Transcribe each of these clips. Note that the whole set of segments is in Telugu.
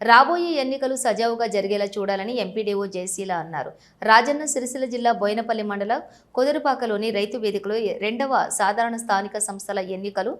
రాబోయే ఎన్నికలు సజావుగా జరిగేలా చూడాలని ఎంపీడీఓ జయశీల అన్నారు. రాజన్న సిరిసిల్ల జిల్లా బోయినపల్లి మండలం కుదురుపాకలోని రైతు వేదికలో రెండవ సాధారణ స్థానిక సంస్థల ఎన్నికలు.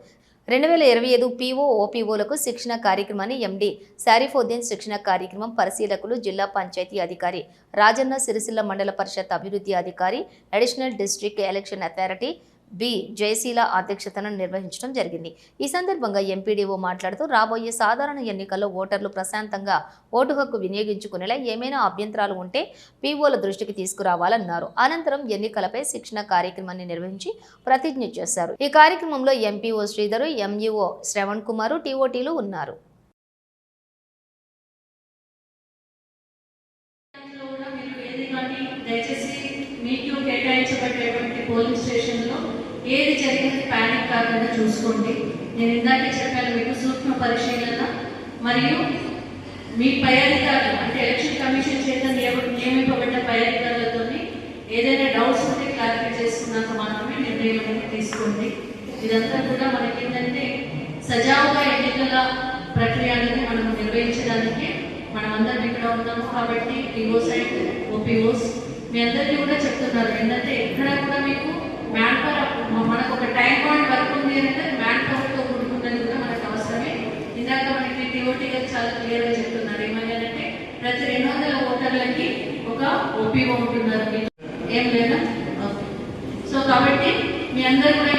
రెండు వేల ఇరవై ఐదు పీఓ ఓపీఓలకు శిక్షణ కార్యక్రమాన్ని ఎండీ శారీఫోద్దీన్ శిక్షణ కార్యక్రమం పరిశీలకులు జిల్లా పంచాయతీ అధికారి రాజన్న సిరిసిల్ల మండల పరిషత్ అభివృద్ధి అధికారి additional district election authority B. Jayasheela అధ్యక్షతన నిర్వహించడం జరిగింది. ఈ సందర్భంగా ఎంపీడీఓ మాట్లాడుతూ రాబోయే సాధారణ ఎన్నికల్లో ఓటర్లు ప్రశాంతంగా ఓటు హక్కు వినియోగించుకునేలా ఏమైనా అభ్యంతరాలు ఉంటే పీఓల దృష్టికి తీసుకురావాలన్నారు. అనంతరం ఎన్నికలపై శిక్షణ కార్యక్రమాన్ని నిర్వహించి ప్రతిజ్ఞ చేశారు. ఈ కార్యక్రమంలో ఎంపీఓ శ్రీధరు ఎంఈఓ శ్రవణ్ కుమారు టీఓటీలు ఉన్నారు. దయచేసి మీకు కేటాయించబడేటువంటి పోలింగ్ స్టేషన్లో ఏది జరిగినది ప్యానిక్ కాకుండా చూసుకోండి. నేను ఇందాకే చెప్పాను మీకు సూక్ష్మ పరిశీలన మరియు మీ పై అధికారులు అంటే ఎలక్షన్ కమిషన్ చేత నియమింపబడిన పై అధికారులతో ఏదైనా డౌట్స్ ఉంటే క్లారిఫై చేసుకున్నాక మాత్రమే నిర్ణయం అనేది తీసుకోండి. ఇదంతా కూడా మనకి ఏంటంటే సజావుగా ఎన్నికల ప్రక్రియ అనేది మనం నిర్వహించడానికి మనం అందరం ఇక్కడ ఉన్నాము కాబట్టి పిఓస్ అండ్ ఓపీఓస్ మీ అందరికీ కూడా చెప్తున్నారు ఏంటంటే ఎక్కడ కూడా మీకు మ్యాన్ పవర్ మనకు ఒక టైం పాయింట్ వర్క్ ఉంది అంటే మ్యాన్ పవర్తో కూడుకున్నది కూడా మనకు అవసరమే. ఇందాక మనకి టీఓటీ గారు చాలా క్లియర్గా చెప్తున్నారు. ఏమయ్యారంటే ప్రతి రెండు వందల ఓటర్లకి ఒక ఓపీఓ ఉంటున్నారు. ఏం లేదా? సో కాబట్టి మీ అందరూ కూడా